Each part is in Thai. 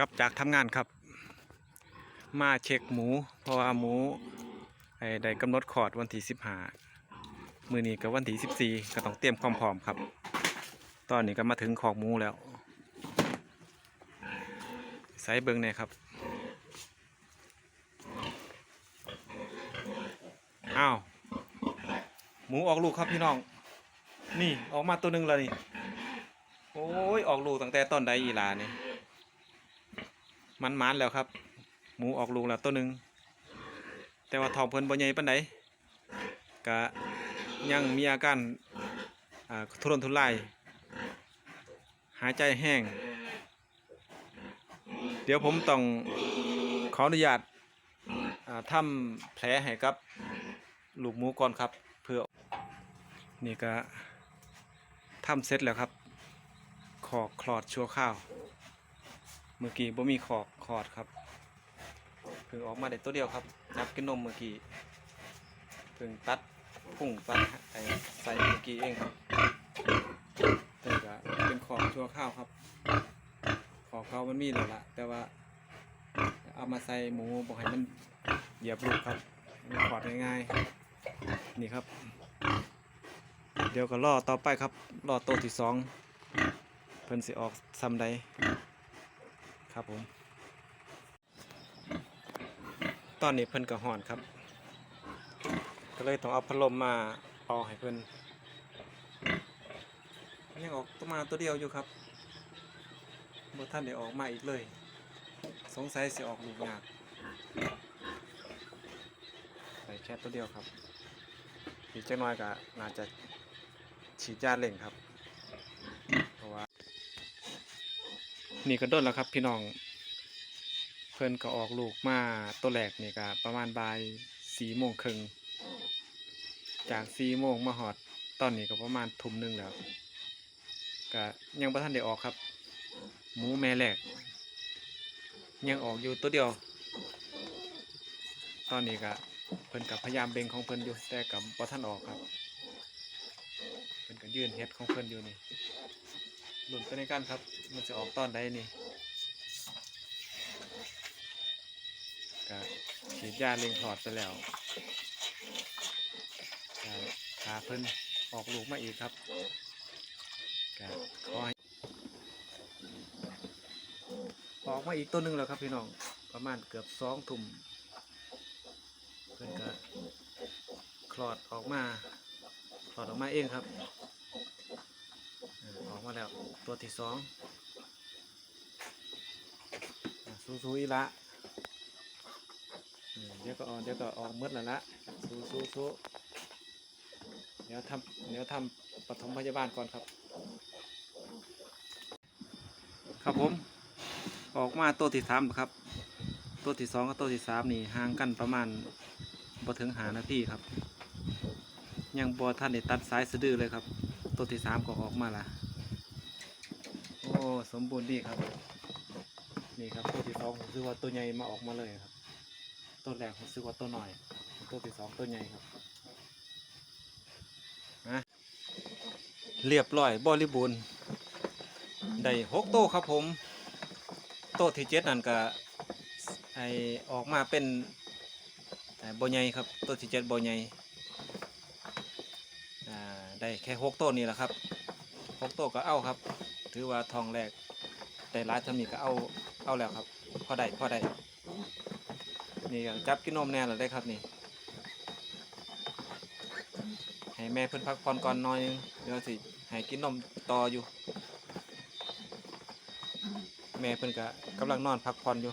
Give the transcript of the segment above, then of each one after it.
ลับจากทำงานครับ มาเช็คหมู เพราะว่าหมูได้กำหนดคลอดวันที่สิบห้ามือนี้กับวันที่สิบสี่ก็ต้องเตรียมความพร้อมครับ ตอนนี้ก็มาถึงขอกหมูแล้วใส่เบิ้งเนี่ยครับอ้าวหมูออกลูกครับพี่น้อง นี่ออกมาตัวหนึ่งแล้วนี่ โอ้ยออกลูกตั้งแต่ต้นใดอีลานี่มัน มันๆแล้วครับ หมูออกลูกแล้วตัวหนึ่งแต่ว่าท้องเพิ่นบ่ใหญ่ปานใดก็ยังมีอาการทุรนทุรายหายใจแห้ง เดี๋ยวผมต้องขออนุญาตทำแผลให้กับลูกหมูก่อนครับ เพื่อนี่ก็ทำเสร็จแล้วครับ ขอคลอดชั่วข้าว เมื่อกี้บ่มีขอกคลอดครับเพิ่งออกมาได้ตัวเดียวครับจับกินนมเมื่อกี้เพิ่งตัดพุ่งตัดไอ้ใส่เมื่อกี้เองครับแต่ก็เป็นขอกชั่วข้าวครับ ขอกเขามันมีแล้วละแต่ว่าเอามาใส่หมูบอกให้มันเหยียบลูกครับมันขอดง่ายๆนี่ครับ เดี๋ยวก็รอต่อไปครับรอโตวที่สองเพิ่นสิออกซ้ำใด ครับผม ตอนนี้เพิ่นก็ห่อนครับ ก็เลยต้องเอาพัดลมมาเป่าให้เพิ่นยังออกตัวมาตัวเดียวอยู่ครับบ่ท่านได้ออกมาอีกเลย สงสัยสิออกลูกยากไปแค่ตัวเดียวครับอีกจักหน้อยก็น่าจะฉีดยาเร่งครับ เพราะว่า นี่ก็โดนแล้วครับพี่น้อง เพิ่นก็ออกลูกมาตัวแรกนี่ก็ประมาณบ่ายสี่โมงครึ่งจากสี่โมงมาหอดตอนนี้ก็ประมาณทุ่มหนึ่งแล้วก็ยังบ่ทันได้ออกครับ หมูแม่แรกยังออกอยู่ตัวเดียว ตอนนี้ก็เพิ่นกับพยายามเบ่งของเพิ่นอยู่แต่กับบ่ทันออกครับเพิ่นก็ยืนเฮ็ดของเพิ่นอยู่นี่ หลุนไปในกันครับ มันจะออกตอนใดนี่ก็ฉีดยาเล็งถอดไปแล้วก็พาเพิ่นออกลูกมาอีกครับก็ขอให้ออกมาอีกตัวหนึ่งแล้วครับพี่น้อง ประมาณเกือบสองทุ่มเพิ่นก็คลอดออกมาถอดออกมาเองครับ มาแล้ว ตัวที่สองอะสู้ๆอีละเออเดี๋ยวก็ออกเดี๋ยวก็ออกหมืดแล้วละสู้สู้สู้เดี๋ยวทำเดี๋ยวทำปฐมพยาบาลก่อนครับ ครับผมออกมาตัวที่สามครับ ตัวที่สองกับตัวที่สามนี่ห่างกันประมาณบ่ถึงหานาทีครับ ยังบอท่านได้ตัดสายสะดือเลยครับ ตัวที่สามก็ออกมาละ โอ้ สมบูรณ์ดีครับ นี่ครับตัวที่สองผมซื้อว่าตัวใหญ่มาออกมาเลยครับตัวแรกผมซื้อว่าตัวหน่อยตัวที่สองตัวใหญ่ครับนะเรียบร้อยบริบูรณ์ได้หกโตวครับผม โตวที่เจ็ดนั่นก็ไอออกมาเป็นไอ้บ่ใหญ่ครับตัวที่เจ็ดบ่ใหญ่ได้แค่หกต้นนี่แหละครับหกต้นก็เอาครับ ถือว่าทองแรกแต่ร้ายทำนี่ก็เอาเอาแล้วครับ พอได้พอได้นี่จับกินนมแน่เล้วได้ครับนี่ให้แม่เพิ่นพักผ่อนก่อนนอยนึงเดี๋ยวสิให้กินนมต่ออยู่ แม่เพิ่นก็กำลังนอนพักผ่อนอยู่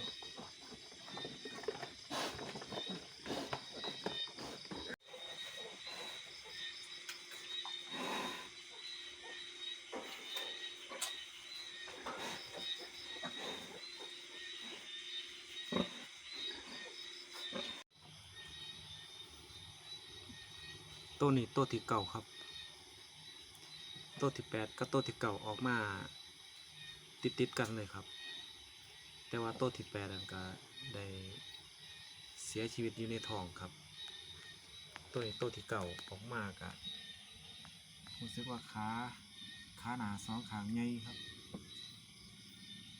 ตัวนี้ตัวที่เก่าครับ ตัวที่แปดกับตัวที่เก่าออกมาติดติดกันเลยครับ แต่ว่าตัวที่แปดนั่นก็ได้เสียชีวิตอยู่ในท้องครับ ตัวนี้ตัวที่เก่าออกมาก็รู้สึกว่าขาขาหนาสองขางใหญ่ครับ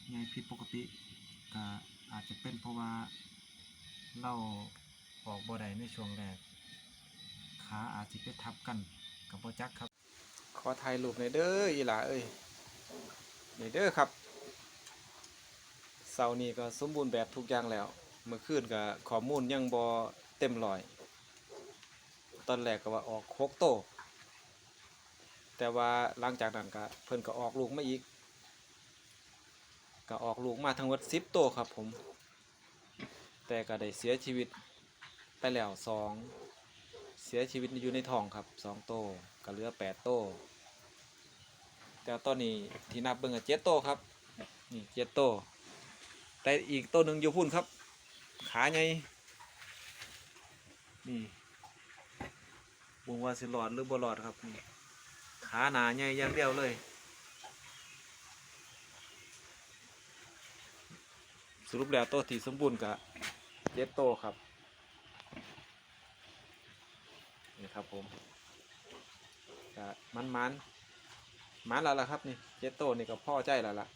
ใหญ่ผิดปกติก็อาจจะเป็นเพราะว่าเราออกบ่ได้ในช่วงแรก ขาอาจจะไปทับกันกับบ่จักครับ ขอถ่ายรูปในเด้ออีหล่าเอ้ยในเด้อครับเสาร์นี้ก็สมบูรณ์แบบทุกอย่างแล้ว เมื่อคืนก็ข้อมูลยังบ่เต็มร้อย ตอนแรกก็ว่าออกหกโต แต่ว่าหลังจากนั้นก็เพิ่นก็ออกลูกมาอีก ก็ออกลูกมาทั้งหมดสิบโตครับผม แต่ก็ได้เสียชีวิตไปแล้วสอง สียชีวิตอยู่ในท้องครับสองโตวก็เหลือแปดโตวแต่ตอนนี้ที่นับเบิ่งก็เจ็ดโตวครับนี่เจ็ดโตวแต่อีกตัวหนึ่งอยู่พุ่นครับ ขาใหญ่นี่วงว่าสิหลอดหรือบ่หลอดครับนี่ขาหนาใหญ่อย่างเดียวเลย สรุปแล้วโตวที่สมบูรณ์กับเจ็ดโตวครับ นี่ครับผมมันมันมันแล้วล่ะครับนี่เจโตวนี่ก็พ่อใจแล้วล่ะ